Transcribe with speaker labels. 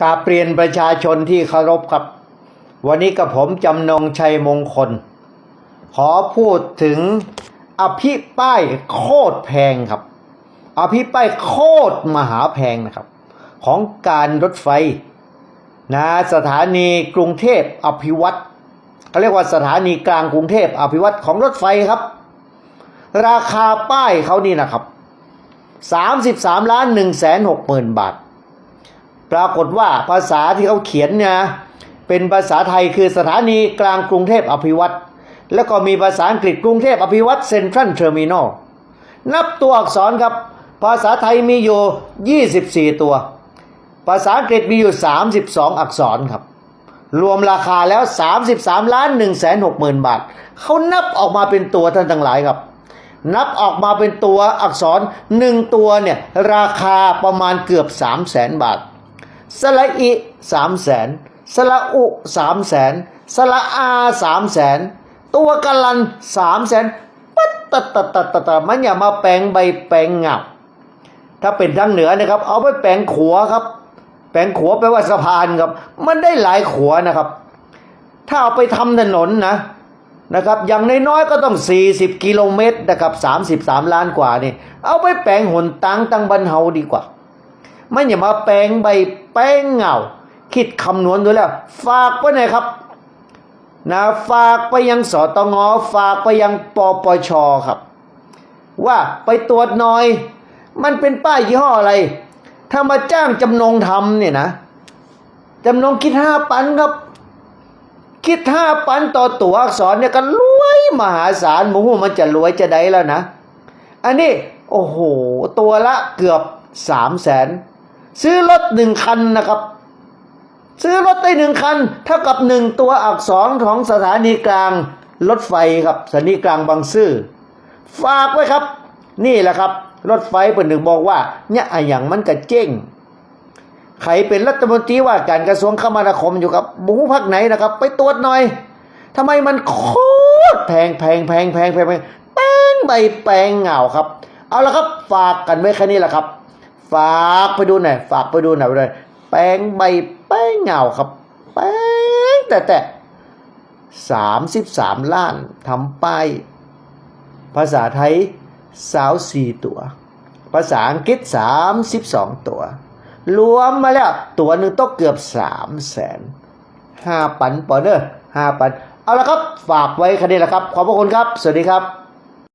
Speaker 1: กาเปลี่ยนประชาชนที่เคารพครับ วันนี้กับผมจำนงชัยมงคล ขอพูดถึงอภิป้ายโคตรแพงครับ อภิป้ายโคตรมหาแพงนะครับ ของการรถไฟนะสถานีกรุงเทพอภิวัตเขาเรียกว่าสถานีกลางกรุงเทพอภิวัตของรถไฟครับ ราคาป้ายเขานี่นะครับ 33ล้าน1แสน6หมื่นบาท ปรากฏว่าภาษาที่เขาเขียนเนี่ยเป็นภาษาไทยคือสถานีกลางกรุงเทพอภิวัตรแล้วก็มีภาษาอังกฤษกรุงเทพอภิวัตเซ็นทรัลเทอร์มินอลนับตัวอักษรครับ ภาษาไทยมีอยู่ 24 ตัว ภาษาอังกฤษมีอยู่ 32 อักษรครับ รวมราคาแล้ว 33ล้าน1แสน6หมื่นบาท เขานับออกมาเป็นตัวท่านทั้งหลายครับ นับออกมาเป็นตัวอักษรหนึ่งตัวเนี่ยราคาประมาณเกือบ 3 0 0แสนบาท สระอิสามแสนสระอุสามแสนสระอาสามแสนตัวกะลันสามแสนปัดตัดตัดตัดตัดตัดมันอย่ามาแปลงใบแปลงเงับถ้าเป็นทางเหนือนะครับ เอาไปแปลงขัวครับ แปลงขัวแปลว่าสะพานครับ มันได้หลายขัวนะครับ ถ้าเอาไปทำถนนนะนะครับ อย่างน้อยๆก็ต้อง 40 กิโลเมตรนะครับ 33 ล้านกว่านี่ เอาไปแปลงหนตังตังบันเฮาดีกว่า ไม่อย่ามาแปลงใบ แป้งเงาคิดคำนวณดูแล้ว ฝากไว้หน่อยครับนะฝากไปยังสตงฝากไปยังปปชครับ ว่าไปตรวจหน่อย มันเป็นป้ายยี่ห้ออะไร ถ้ามาจ้างจำนงทำเนี่ยนะจำนงคิดห้าปันครับ คิดห้าปันต่อตัวอักษรเนี่ยก็รวยมหาศาลหมูมันจะรวยจะได้แล้วนะ อันนี้ โอ้โห ตัวละเกือบสามแสน ซื้อรถหนึ่งคันนะครับ ซื้อรถได้หนึ่งคัน เท่ากับหนึ่งตัวอักษรของสถานีกลางรถไฟครับสถานีกลางบางซื่อฝากไว้ครับ นี่แหละครับ รถไฟเป็นหนึ่งบอกว่าเนี่ยอะอย่างมันกระเจ้งใครเป็นรัฐมนตรีว่าการกระทรวงคมนาคมอยู่ครับหมูพักไหนนะครับ ไปตรวจหน่อยทำไมมันโคตรแพงแพงแพงแพงแพงแพงแป้งใบแปลงเหงาครับ เอาละครับฝากกันไว้แค่นี้แหละครับ ฝากไปดูหน่อยฝากไปดูหน่อยเลยแป้งใบแป้งเหงาครับ แป้งแต่แต่สามสิบสามล้านทำป้ายภาษาไทยสาวสี่ตัว ภาษาอังกฤษสามสิบสองตัว รวมมาแล้ว ตัวหนึ่งต้องเกือบสามแสนห้าปันปอนเนอร์ห้าปัน เอาละครับ ฝากไว้แค่นี้แหละครับ ขอบพระคุณครับ สวัสดีครับ